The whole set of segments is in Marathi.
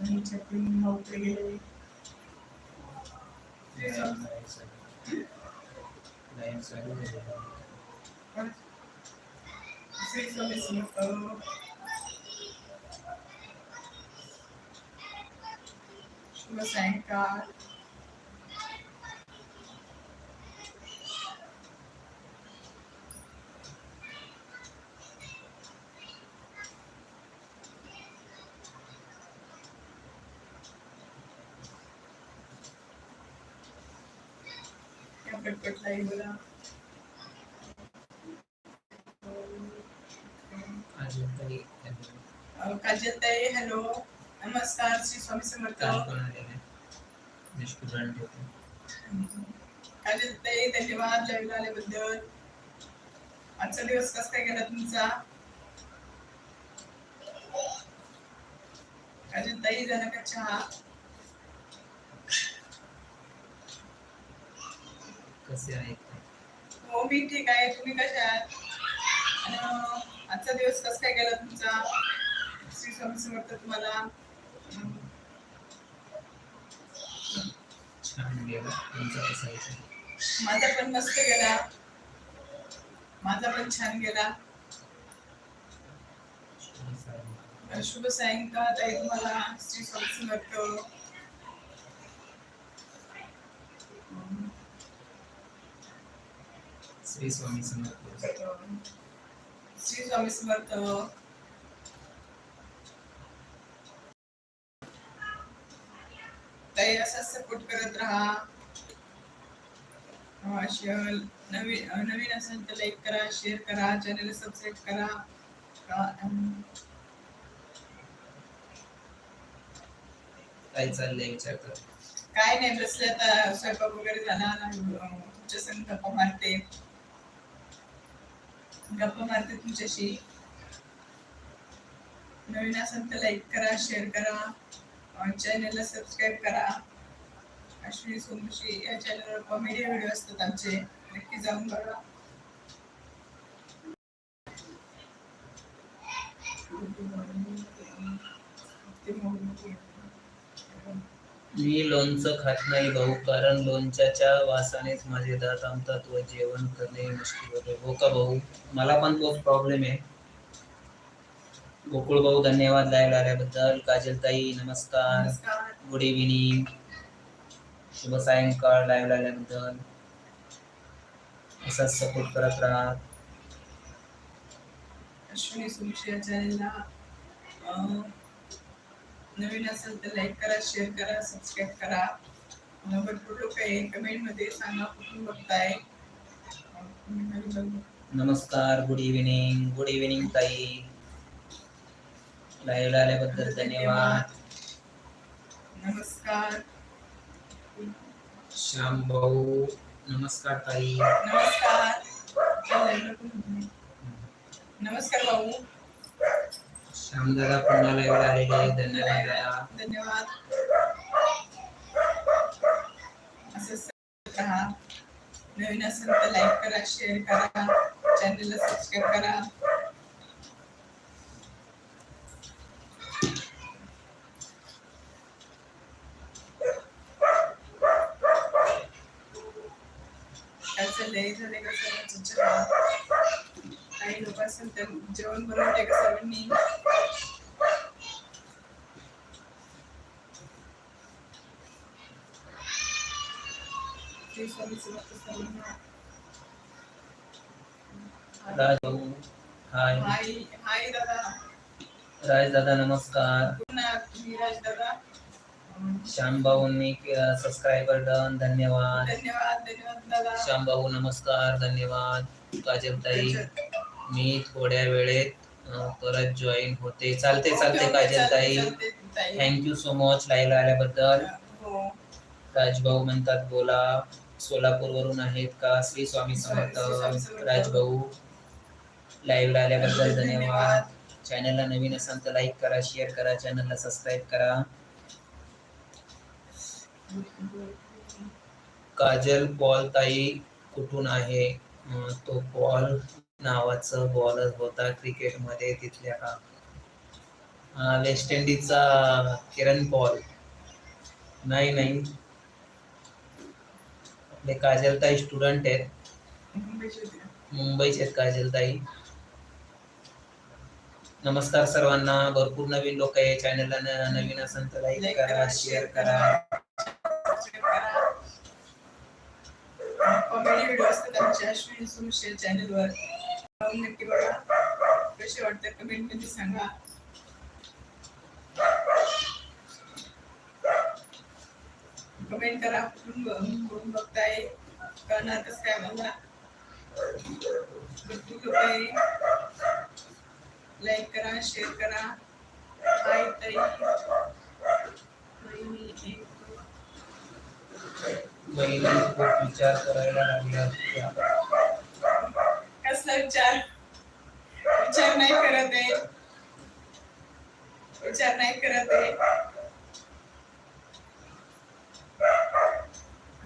त्यांच्या तीन भाऊकडे गेले हॅलो नमस्कार, श्री स्वामी समर्थ. धन्यवाद लाईव्ह आजचा दिवस कसा काय गेला तुमचा? काजलताई झाला का चहा? कसे आहेत हो मी ठीक आहे. तुम्ही कशा आहात? आजचा दिवस कसा काय गेला तुमचा? श्री स्वामी समर्थ तुम्हाला? छान गेला. तुमचा कसा आहे? माझा पण मस्त गेला. माझा पण छान गेला. शुभ सायंकाळ ताई तुम्हाला श्री स्वामी समर्थ. श्री स्वामी समर्थ. श्री स्वामी समर्थ. ताई असाच सपोर्ट करत राहा नवीन नवीन असेल तर लाईक करा शेअर करा चॅनल सबस्क्राईब करा. काय चाललंय विचारतात काय नाही बसले आता स्वयंपाक वगैरे झाला. तुमच्या संग गप्पा मारते. गप्पा मारते तुमच्याशी. नवीन असेल तर लाईक करा शेअर करा चॅनलला सबस्क्राईब करा. अश्विनी सोमशी या चॅनलवर कॉमेडी व्हिडिओ असतात आमचे. नक्की जाऊन बघा. मी लोणचं खात नाही भाऊ कारण लोणच्याच्या वासानेच माझे दात आमतात व जेवण करणे मुश्किल होते. हो का भाऊ? मला पण तोच प्रॉब्लेम आहे. गोकुळ भाऊ धन्यवाद लाईव्ह आल्याबद्दल. काजलताई नमस्कार. गुड इव्हिनिंग शुभ सायंकाळ लाईव्ह आल्याबद्दल. असाच सपोर्ट करत राहा. अश्विनी नवीन असेल तर लाईक करा शेअर करा सबस्क्राईब करा. भरपूर लोक आहे कमेंट मध्ये सांगा कुठून बघताय. नमस्कार गुड इव्हिनिंग गुड इव्हिनिंग ताई. लाईव्ह आल्याबद्दल धन्यवाद. नमस्कार. श्याम भाऊ नमस्कार ताई. नमस्कार? नमस्कार भाऊ. श्याम दादा आलेले आहे. धन्यवाद. दादा धन्यवाद राहा नवीन असेल तर लाईक करा शेअर करा. चॅनलला सबस्क्राईब करा. काय झाले का सर्वांचं काही लोक असेल तर जेवण बनवते का सर्वांनी? श्री स्वामी राज हाय हाय दादा राज दादा नमस्कार. श्याम भाऊंनी सबस्क्रायबर डन धन्यवाद. धन्यवाद धन्यवाद श्याम भाऊ नमस्कार. धन्यवाद. काजल ताई मी थोड्या वेळेत परत जॉईन होते. चालते चालते काजल ताई. थँक्यू सो मच लाईव्ह आल्याबद्दल. हो. राजभाऊ म्हणतात बोला. सोलापूर वरून आहेत का? श्री स्वामी समर्थ राजभाऊ. लाईव्ह आल्याबद्दल धन्यवाद. चॅनलला नवीन असाल तर लाईक करा शेअर करा चॅनलला सबस्क्राईब करा. काजल पॉल ताई कुठून आहे? तो पॉल नावाचं बॉलर होता क्रिकेटमध्ये तिथल्या का? वेस्ट इंडिजचा किरण पॉल नाही नाही. आपले काजलताई स्टुडंट आहेत. मुंबईची होती. मुंबईचे आहेत काजलताई. नमस्कार सर्वांना. भरपूर नवीन लोक आहे. चॅनलला नवीन असेल तर लाईक करा शेअर करा. कमेंटमध्ये सांगा. कमेंट करा कुठून बघताय? कळणार कसं काय मला लाईक करा शेअर करा. हाय ताई. बहिणी, खूप विचार करायला होत्या. कसला विचार? विचार नाही करत आहे. विचार नाही करत आहे.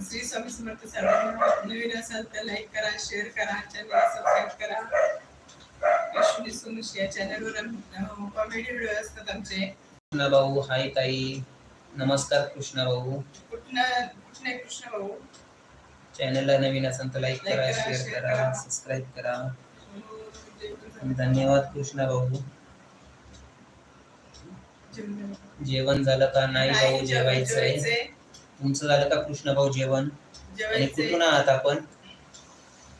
श्री स्वामी समर्थ सर्वांना नवीन असाल तर लाईक करा शेअर करा चॅनल सबस्क्राईब करा. अश्विनी या चॅनलवर कॉमेडी व्हिडिओ असतात आमचे. कृष्णा भाऊ हाय ताई. नमस्कार कृष्णा भाऊ कुठनं कुठने कृष्ण भाऊ चॅनलला नवीन असेल तर लाईक करा शेअर करा करा. सबस्क्राईब करा. जेवण धन्यवाद कृष्णा भाऊ. जेवण झालं का? नाही भाऊ नाही, जेवायचं आहे जेवायचंय. तुमचं झालं का कृष्णा भाऊ जेवण आणि. कुठून आहात आपण?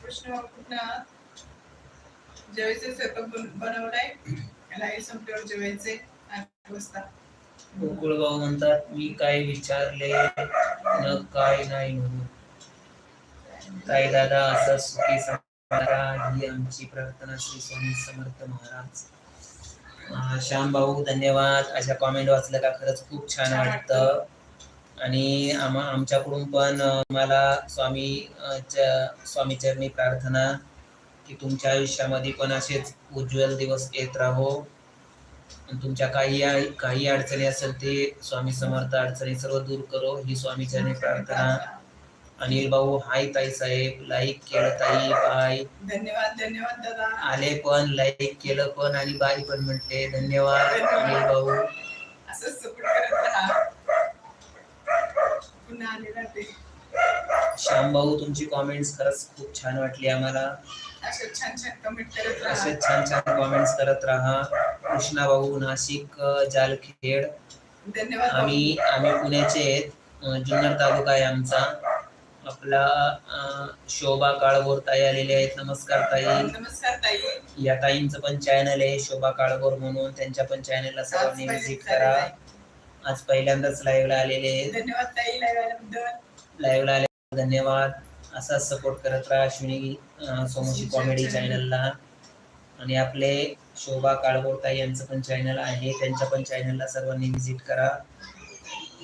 कृष्ण कुठं जेवायचे स्वयंपाक बनवलाय. लाइट संपल्यावर जेवायचे. आठ वाजता. म्हणतात मी काय विचारले न काय नाही म्हणून. ताई दादा असं सुखी ही आमची प्रार्थना श्री स्वामी समर्थ महाराज. श्याम भाऊ धन्यवाद. अशा कॉमेंट वाचलं का खरंच खूप छान वाटतं. आणि आम्हा आमच्याकडून पण मला स्वामी अं, च- स्वामी चरणी प्रार्थना की तुमच्या आयुष्यामध्ये पण असेच उज्ज्वल दिवस येत राहो. तुमच्या काही काही अडचणी असेल ते स्वामी समर्थ अडचणी सर्व दूर करो. ही स्वामी चरणी प्रार्थना. अनिल भाऊ हाय ताई साहेब. लाईक केलं ताई बाय धन्यवाद धन्यवाद दादा. आले पण लाईक केलं पण आणि बाय पण म्हटले. धन्यवाद अनिल भाऊ असंच सपोर्ट करत राहा पुन्हा आले राहते. श्याम भाऊ तुमची कॉमेंट्स खरंच खूप छान वाटली आम्हाला. असं छान छान कमेंट करत असे राहा छान छान कॉमेंट्स करत राहा. कृष्णा भाऊ नाशिक अं, जालखेड. धन्यवाद भाऊ. आम्ही आम्ही पुण्याचे आहेत. अं, जुन्नर तालुका आहे आमचा. आपला अं, शोभा काळभोर ताई आलेले आहेत. नमस्कार ताई. नमस्कार ताई. या ताईंचं पण चॅनल आहे शोभा काळभोर म्हणून. त्यांच्या पण चॅनलला सर्वांनी व्हिजिट करा. आज पहिल्यांदाच लाईव्हला आलेले आहेत. धन्यवाद ताई लाईव्ह आल्याबद्दल. लाईव्हला आले धन्यवाद. असाच सपोर्ट करत राहा अश्विनी सोमोशी कॉमेडी चॅनलला आणि आपले शोभा काळभोर ताई यांचं पण चॅनल आहे. त्यांच्या पण चॅनलला सर्वांनी व्हिजिट करा.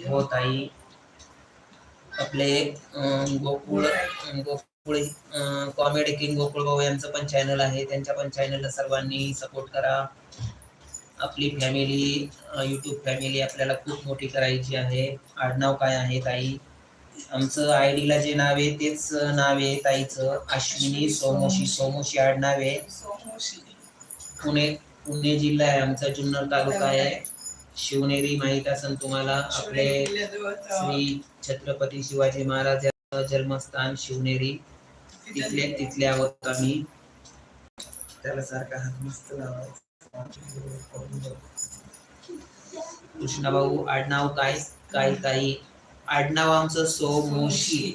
हो ताई. आपले गोकुळ गोकुळ कॉमेडी किंग गोकुळ भाऊ यांचं पण चॅनल आहे. त्यांच्या पण चॅनलला सर्वांनी सपोर्ट करा. आपली फॅमिली युट्यूब फॅमिली आपल्याला खूप मोठी करायची आहे. आडनाव काय आहे ताई? आमचं आय ला जे नाव आहे तेच नाव आहे ताईचं. अश्विनी सोमोशी. सोमोशी. आडनाव आहे. पुणे पुणे जिल्हा आहे आमचा जुन्नर तालुका आहे. शिवनेरी माहीत असेल तुम्हाला. आपले श्री छत्रपती शिवाजी महाराज जन्मस्थान शिवनेरी. तिथले तिथले आहोत आम्ही. त्याला सारखा हात मस्त लावायचा. कृष्णाभाऊ आडनाव काय? काय ताई? आडनाव आमचं Somoshi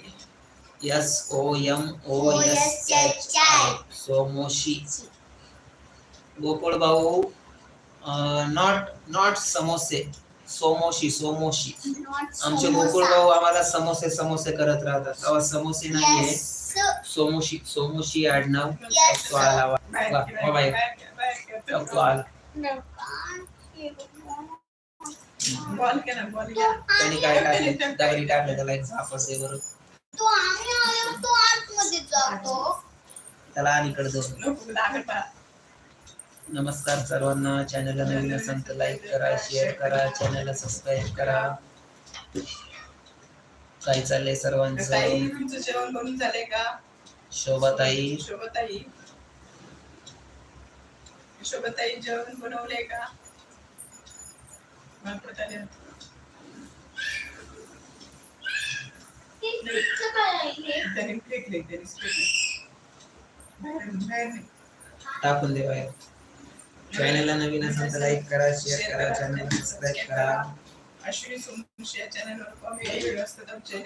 S O M O S H I Somoshi Gokul भाऊ नॉट नॉट समोसे. सोमोशी सोमोशी आमचे गोकुळ भाऊ आम्हाला समोसे समोसे करत राहतात. तेव्हा समोसे नाहीये. सोमोशी सोमोशी आडनाव. बॉल केला बॉल केला त्यांनी काय टाकले दगडी टाकले त्याला एक झापस आहे बरं तो आम्ही आलो तो आतमध्ये जातो त्याला. नमस्कार सर्वांना. चॅनलला नवीन असेल तर लाईक करा शेअर करा चॅनलला सबस्क्राईब करा. काय चाललंय ताई सर्वांचं तुमचं जेवण बनून झालंय का? शोभाताई. शोभताई. शोभताई जेवण बनवलंय का? परत आले. टाकून दे बाहेर. चॅनलला नवीन असेल तर लाईक करा शेअर करा चॅनल सबस्क्राईब करा. अश्विनी सोमवंशी या चॅनलवर कॉमेडी व्हिडिओ असतात आमचे.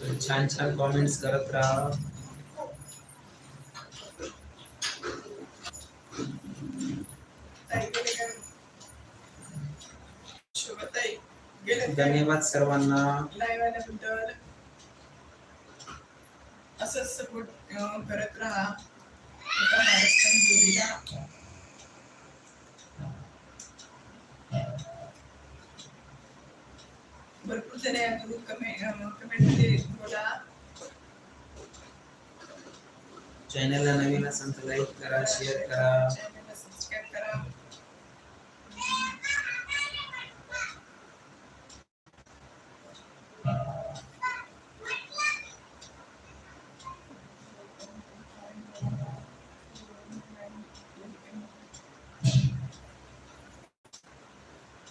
तो छान छान कॉमेंट्स करत राहा. धन्यवाद सर्वांना. सपोर्ट अं, करत राहा. जोडीला कमेंट कमेंटमध्ये बोला चॅनलला नवीन असेल तर लाईक करा शेअर करा. चॅनलला सबस्क्राईब करा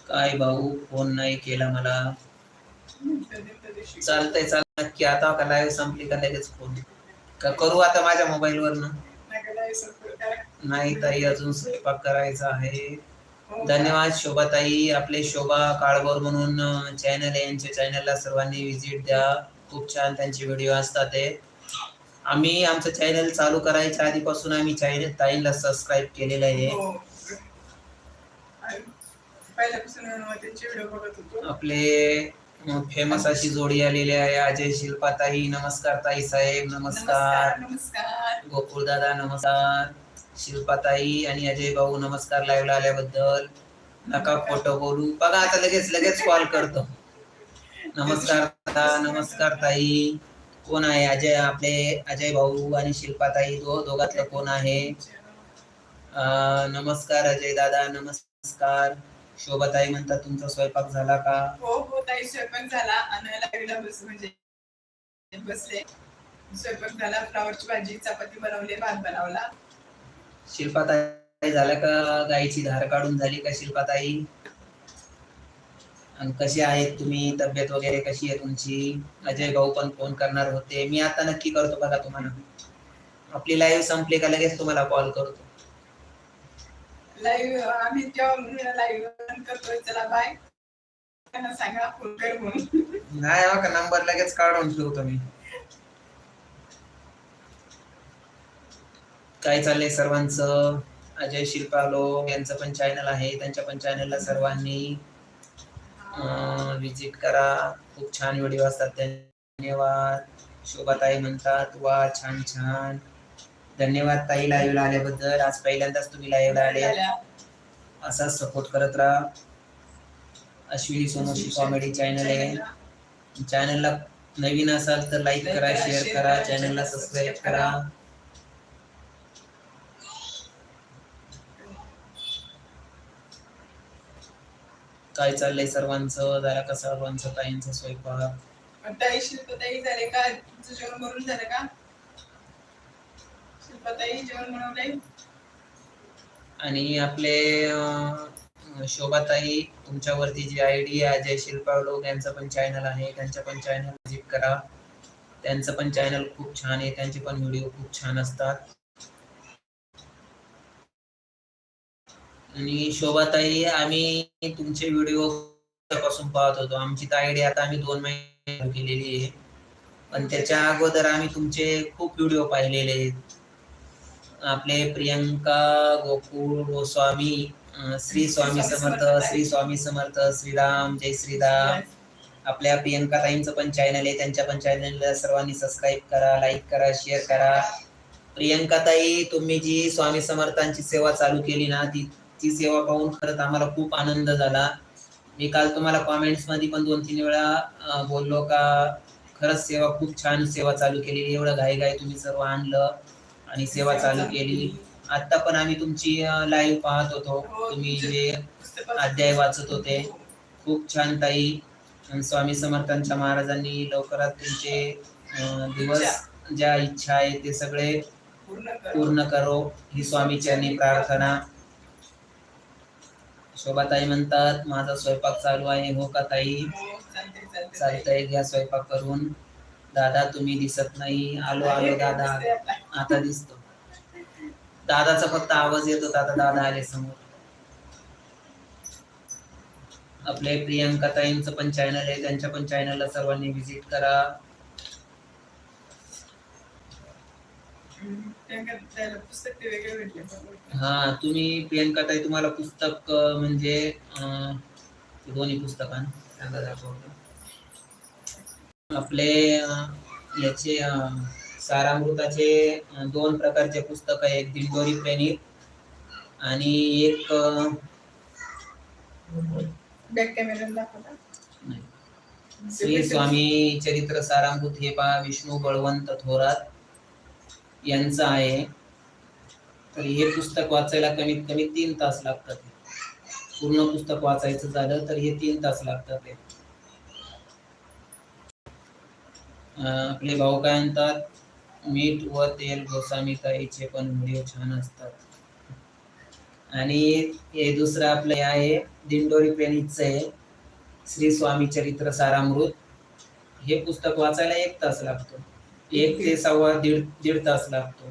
काय भाऊ फोन नाही केला मला. चालतंय चाल नक्की. आता का लाईव्ह संपली का लगेच फोन का करू आता माझ्या मोबाईल करा नाही ताई अजून स्वयंपाक करायचा आहे. हो. धन्यवाद शोभाताई. आपले शोभा काळभोर म्हणून चॅनल आहे. यांच्या चॅनलला सर्वांनी व्हिजिट द्या. खूप छान त्यांचे व्हिडिओ असतात ते. आम्ही आमचं चॅनल चालू करायच्या आधीपासून आम्ही चॅनल ताईंना सबस्क्राईब केलेलं आहे. हो. आपले फेमस अशी जोडी आलेली आहे. अजय शिल्पाताई नमस्कार ताई साहेब नमस्कार. नमस्कार गोकुळ दादा नमस्कार. शिल्पाताई आणि अजय भाऊ नमस्कार लाईव्हला आल्याबद्दल. नका फोटो बोलू. बघा आता लगेच लगेच कॉल करतो. नमस्कार दादा नमस्कार ताई. कोण आहे? अजय आपले अजय भाऊ आणि शिल्पाताई दो दोघातलं कोण आहे? नमस्कार अजय दादा नमस्कार. शोभाताई म्हणतात तुमचा स्वयंपाक झाला का? हो हो ताई स्वयंपाक झाला. आणि लाईव्हला बस म्हणजे. बसले. स्वयंपाक झाला फ्लावरची भाजी चपाती बनवली भात बनवला. शिल्पाताई झालं का गाईची धार काढून झाली का शिल्पाताई आणि कशी आहेत तुम्ही? तब्येत वगैरे कशी आहे तुमची? अजय भाऊ पण फोन करणार होते. मी आता नक्की करतो बघा तुम्हाला. आपली लाईव्ह संपली का लगेच तुम्हाला कॉल करतो. लाईव्ह आम्ही जेव्हा लाईव्ह करतोय चला बाय त्यांना सांगा फोन कर म्हणून. नाही बघा नंबर लगेच काढून ठेवतो मी. काय चाललंय सर्वांचं? अजय शिल्पालो यांचं पण चॅनल आहे. त्यांच्या पण चॅनलला सर्वांनी विजिट करा. खूप छान व्हिडिओ असतात. धन्यवाद. शोभाताई म्हणतात वा छान छान. धन्यवाद ताई लाईव्हला आल्याबद्दल. आज पहिल्यांदाच तुम्ही लाईव्हला आले. असाच सपोर्ट करत राहा. अश्विनी सोनोशी कॉमेडी चॅनल आहे. चॅनलला नवीन असाल तर लाईक करा शेअर करा. चॅनलला सबस्क्राईब करा. काय चाललंय सर्वांचं? जरा का सर्वांचं ताईंचं स्वयंपाक? ताई शिल्पताई झाले का? तुमचं जेवण बनवून झालं का? जेवण आणि आपले शोभाताई तुमच्यावरती जी आय डी आहे अजय शिल्पा लोक यांचं पण चॅनल आहे. त्यांचं पण चॅनल व्हिजिट करा. त्यांचं पण चॅनल खूप छान आहे. त्यांचे पण व्हिडिओ खूप छान असतात. आणि शोभाताई आम्ही तुमचे व्हिडिओ पासून पाहत होतो. आमची तर आयडी आता आम्ही दोन महिने केलेली आहे. पण त्याच्या अगोदर आम्ही तुमचे खूप व्हिडिओ पाहिलेले आहेत. आपले प्रियंका गोकुळ गोस्वामी श्री स्वामी समर्थ श्री स्वामी समर्थ श्रीराम जय श्रीराम. आपल्या प्रियंका ताईंचं पण चॅनल आहे त्यांच्या पण चॅनलला सर्वांनी सबस्क्राईब करा लाईक करा शेअर करा. प्रियंका ताई तुम्ही जी स्वामी समर्थांची सेवा चालू केली ना ती ती सेवा पाहून खरंच आम्हाला खूप आनंद झाला. मी काल तुम्हाला कॉमेंट्समध्ये पण दोन तीन वेळा बोललो का खरंच सेवा खूप छान सेवा चालू केलेली एवढं घाई घाई तुम्ही सर्व आणलं. आणि सेवा चालू केली. आता पण आम्ही तुमची लाईव्ह पाहत होतो. तुम्ही जे अध्याय वाचत होते. खूप छान ताई. स्वामी समर्थांच्या महाराजांनी लवकरात तुमचे दिवस ज्या इच्छा आहे ते सगळे पूर्ण करो. ही स्वामीची चरणी प्रार्थना. शोभाताई म्हणतात माझा स्वयंपाक चालू आहे. हो का ताई? चालतंय घ्या स्वयंपाक करून. दादा तुम्ही दिसत नाही. आलो आलो दादा. आता. दिसतो. दादाचा फक्त आवाज येतो आता दादा आले समोर. आपले प्रियंका ताईंचं पण चॅनल आहे. त्यांच्या पण चॅनलला सर्वांनी व्हिजिट करा. हा तुम्ही प्रियंका ताई तुम्हाला पुस्तक म्हणजे दोन्ही पुस्तकां त्यांना दाखवतो. आपले याचे सारामृताचे दोन प्रकारचे पुस्तक आहे. एक दिंडोरी प्रेरित आणि एक. श्री स्वामी चरित्र सारामृत हे पहा विष्णू बळवंत थोरात यांचं आहे. तर हे पुस्तक वाचायला कमीत कमी तीन तास लागतात. पूर्ण पुस्तक वाचायचं झालं तर हे तीन तास लागतात हे. अं, आपले भाऊ काय म्हणतात? मीठ व तेल गोसामी काहीचे पण व्हिडिओ छान असतात. आणि हे दुसरं आपलं आहे दिंडोरी प्रेणीचं आहे श्री स्वामी चरित्र सारामृत. हे पुस्तक वाचायला एक तास लागतो. एक ते सव्वा दीड दीड तास लागतो.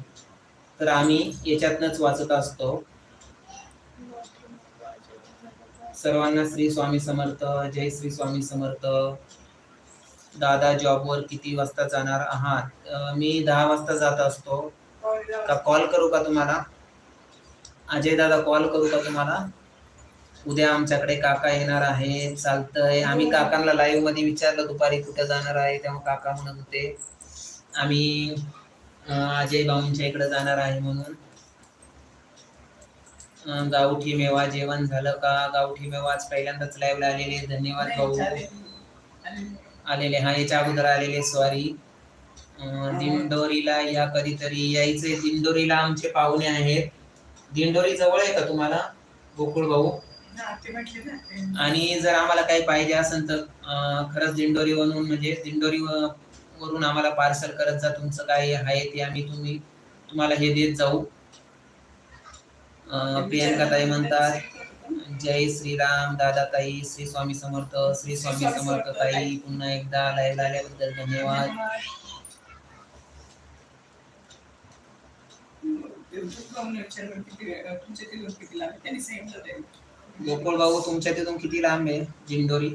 तर आम्ही याच्यातनच वाचत असतो. सर्वांना श्री स्वामी समर्थ जय श्री स्वामी समर्थ. दादा जॉबवर किती वाजता जाणार? आहात मी दहा वाजता जात असतो. का कॉल करू का तुम्हाला? अजय दादा कॉल करू का तुम्हाला? उद्या आमच्याकडे काका येणार आहे चालतंय. आम्ही काकांना लाईव्हमध्ये विचारलं दुपारी कुठे जाणार आहे? तेव्हा काका म्हणत होते आम्ही अजय भाऊंच्या इकडे जाणार आहे म्हणून. गावठी मेवा जेवण झालं का? गावठी मेवा आज पहिल्यांदाच लाईव्हला आलेले धन्यवाद भाऊ. आलेले हा याच्या अगोदर आलेले सॉरी दिंडोरीला या कधीतरी यायचे. दिंडोरीला आमचे पाहुणे आहेत. दिंडोरी जवळ आहे का तुम्हाला? गोकुळ भाऊ. आणि जर आम्हाला काही पाहिजे असेल तर खरंच दिंडोरी वरून म्हणजे दिंडोरी वरून आम्हाला पार्सल करत जा. तुमचं काय आहे ते आम्ही तुम्ही तुम्हाला हे देत जाऊ. प्रियंका ताई म्हणतात जय श्रीराम दादा ताई श्री स्वामी समर्थ श्री स्वामी समर्थ ताई पुन्हा एकदा लाईव्ह आल्याबद्दल धन्यवाद. गोकुळ भाऊ तुमच्या तिथून किती लांब आहे? दिंडोरी.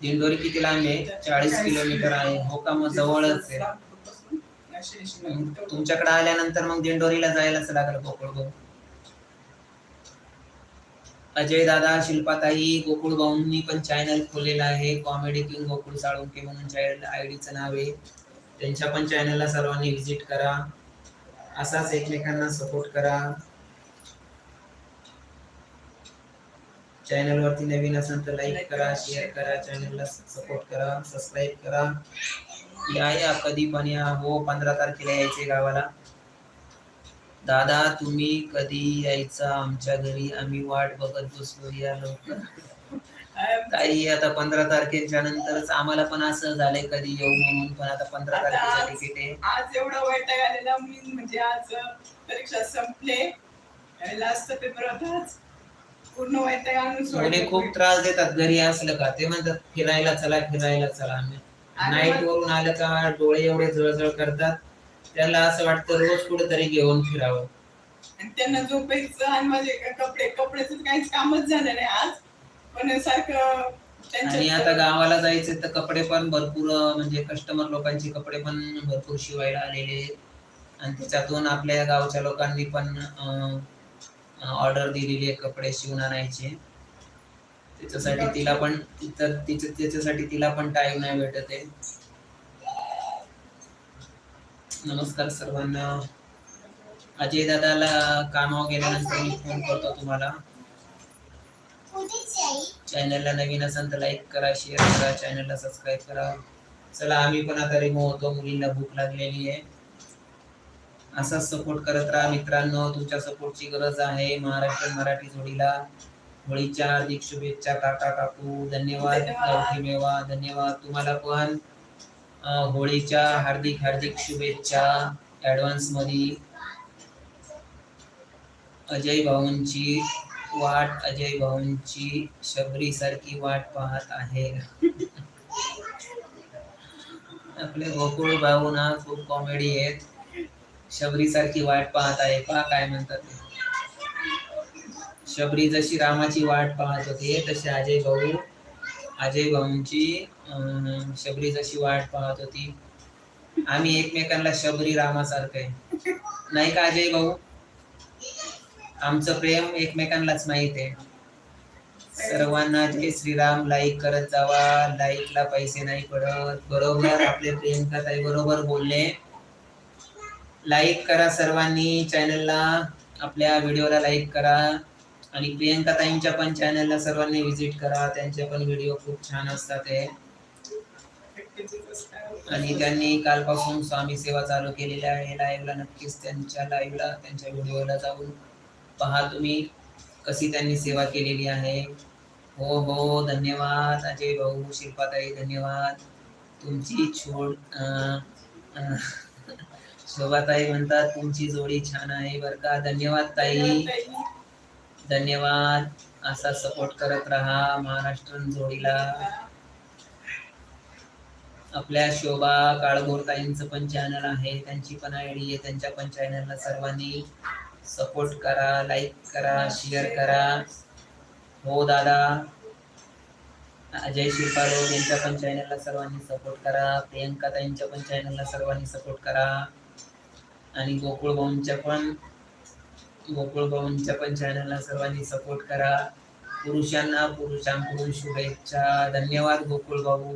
दिंडोरी किती लांब आहे? चाळीस किलोमीटर आहे. हो का? मग जवळच आहे. तुमच्याकडे आल्यानंतर मग दिंडोरीला जायलाच लागलं गोकुळ भाऊ अजय दादा शिल्पाताई गोकुळ भाऊंनी पण चॅनल खोललेला आहे. कॉमेडी किंग गोकुळ साळुंके म्हणून चॅनल आय डीचं नाव आहे. त्यांच्या पण चॅनलला सर्वांनी व्हिजिट करा. असाच एकमेकांना सपोर्ट करा. चॅनल वरती नवीन असेल तर लाईक करा शेअर करा. चॅनलला सपोर्ट करा सबस्क्राईब करा. या या कधी पण या. हो पंधरा तारखेला यायचे गावाला. दादा तुम्ही कधी यायचा? आमच्या घरी आम्ही वाट बघत बसलो या लवकर. काही आता पंधरा तारखेच्या नंतरच आम्हाला पण असं झालंय कधी येऊ म्हणून पण आता पंधरा आता तारखेचं आज- तिकीट आहे. आज एवढा वैताग आलेला मी म्हणजे आज परीक्षा संपले. लास्ट पेपर होता आज पूर्ण वैताग आणून मुले सोडलं. खूप त्रास देतात घरी असलं का? ते म्हणतात फिरायला चला फिरायला चला. आम्ही नाईट वरून आलं का डोळे एवढे जळजळ करतात. त्याला असं वाटतं रोज कुठेतरी घेऊन फिरावं. आणि त्यांना झोपायचं आणि माझे कपडे कपड्याचं काहीच कामच झालं नाही आज. पण सारखं आणि आता गावाला जायचे तर कपडे पण भरपूर म्हणजे कस्टमर लोकांचे कपडे पण भरपूर शिवायला आलेले. आणि त्याच्यातून आपल्या गावच्या लोकांनी पण ऑर्डर दिलेली आहे कपडे शिवून आणायचे. त्याच्यासाठी तिला पण तिच्या त्याच्यासाठी तिला पण टाइम नाही भेटत आहे. नमस्कार सर्वांना. अजय दादाला कामावर गेल्यानंतर मी फोन करतो तुम्हाला. चॅनलला नवीन असाल तर लाईक करा शेअर करा चॅनलला सबस्क्राईब करा. चला आम्ही पण आता रिमूव्ह होतो मुलींना भूक लागलेली आहे. असाच सपोर्ट करत राहा मित्रांनो तुमच्या सपोर्टची गरज आहे. महाराष्ट्र मराठी जोडीला होळीच्या हार्दिक शुभेच्छा काका काकू धन्यवाद धन्यवाद. धन्यवाद. तुम्हाला पण होळीच्या हार्दिक हार्दिक शुभेच्छा ऍडव्हान्समध्ये अजय भाऊंची वाट अजय भाऊंची शबरी सारखी वाट पाहत आहे. आपले गोकुळ भाऊ ना खूप कॉमेडी आहेत. शबरी सारखी वाट पाहत आहे. पहा काय म्हणतात ते. शबरी जशी रामाची वाट पाहत होते तसे अजय भाऊ अजय भाऊंची अं, शबरी जशी वाट पाहत होती. आम्ही एकमेकांना शबरी रामासारखं. आहे नाही का अजय भाऊ? आमचं प्रेम एकमेकांनाच माहीत आहे. सर्वांना जय श्रीराम लाईक करत जावा. लाईकला पैसे नाही पडत. बरोबर आपले प्रेम ताई बरोबर बोलले. लाईक करा सर्वांनी. चॅनलला आपल्या व्हिडिओला लाईक करा. आणि प्रियंका ताईंच्या पण चॅनलला सर्वांनी व्हिजिट करा. त्यांचे पण व्हिडिओ खूप छान असतात आणि त्यांनी कालपासून स्वामी सेवा चालू केलेली आहे. लाईव्हला नक्कीच त्यांच्या लाईव्हला त्यांच्या व्हिडिओला जाऊन पहा तुम्ही कशी त्यांनी सेवा केलेली आहे. हो हो धन्यवाद. अजय भाऊ शिल्पाताई धन्यवाद. तुमची छोड शोभाताई म्हणतात तुमची जोडी छान आहे बर का. धन्यवाद ताई. धन्यवाद. असा सपोर्ट करत राहा महाराष्ट्र जोडीला. आपल्या शोभा काळभोर ताईंचं पण चॅनल आहे. त्यांची पण आय डी आहे. त्यांच्या पण चॅनलला सर्वांनी सपोर्ट करा लाईक करा शेअर करा. हो दादा. अजय शिल्पारोड यांच्या पण चॅनलला सर्वांनी सपोर्ट करा. प्रियंका ताईंच्या पण चॅनलला सर्वांनी सपोर्ट करा. आणि गोकुळ भाऊंच्या पण गोकुळ भाऊंच्या पण चॅनलला सर्वांनी सपोर्ट करा. पुरुषांना पुरुषांकडून शुभेच्छा. धन्यवाद गोकुळ भाऊ.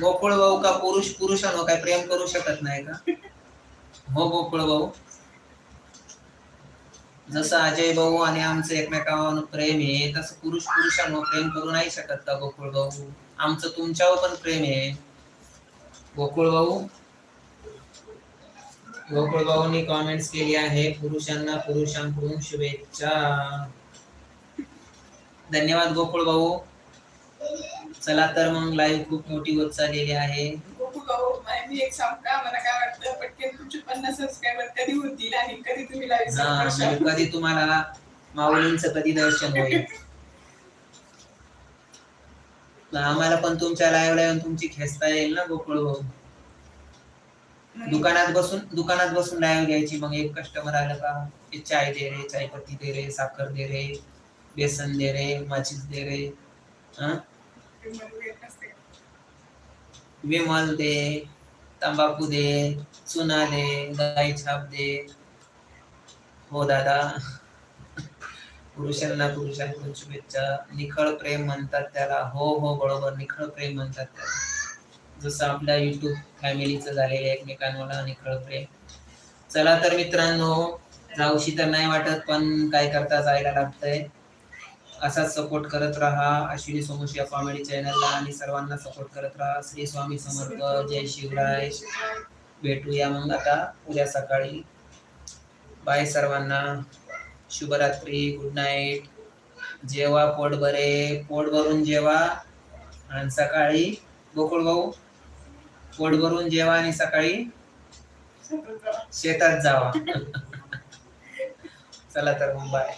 गोकुळ भाऊ का पुरुष पुरुषांनो हो काय प्रेम करू शकत नाही का? हो गोकुळ भाऊ. जसं अजय भाऊ आणि आमचं एकमेकांवर प्रेम आहे तसं पुरुष पुरुषांवर हो प्रेम करू नाही शकत का गोकुळ भाऊ? आमचं तुमच्यावर पण प्रेम आहे. गोकुळ भाऊ. गोकुळ भाऊनी कॉमेंट्स केली आहे पुरुषांना पुरुषांकडून शुभेच्छा. धन्यवाद गोकुळ भाऊ चला तर मग लाईव्ह खूप मोठी होत चाललेली आहे. गोकुळ भाऊ, मी एक सांग का मला काय वाटतं पटकन तुमचे पन्नास सबस्क्रायबर कधी होतील आणि कधी तुम्ही लाईव्ह मग कधी तुम्हाला माऊलींचं कधी दर्शन होईल? आम्हाला पण तुमच्या लाईव्ह येऊन तुमची खेचता येईल ना गोकुळ भाऊ म्हणजे दुकानात बसून दुकानात बसून लाईव्ह घ्यायची. मग एक कस्टमर आलं का चाय दे रे चाय पत्ती दे रे साखर दे रे बेसन दे रे माचीस दे रे विमल दे तंबाखू दे चुना दे गाई छाप दे. हो दादा. पुरुषांना पुरुषांकडून शुभेच्छा. निखळ प्रेम म्हणतात त्याला. हो हो बरोबर. निखळ प्रेम म्हणतात त्याला. जसं आपल्या युट्यूब फॅमिलीचं झालेलं आहे एकमेकांवर आणि प्रेम. चला तर मित्रांनो जाऊशी तर नाही वाटत पण काय करता जायला लागतंय. असाच सपोर्ट करत राहा अश्विनी सोमोशी या कॉमेडी चॅनलला आणि सर्वांना सपोर्ट करत राहा. श्री स्वामी समर्थ जय शिवराय. भेटूया मग आता उद्या सकाळी. बाय सर्वांना. शुभरात्री. गुड नाईट जेवा पोट भरे पोट भरून जेवा. आणि सकाळी गोकुळ भाऊ. पोट भरून जेवा आणि सकाळी? शेतात जावा. चला तर मग बाय.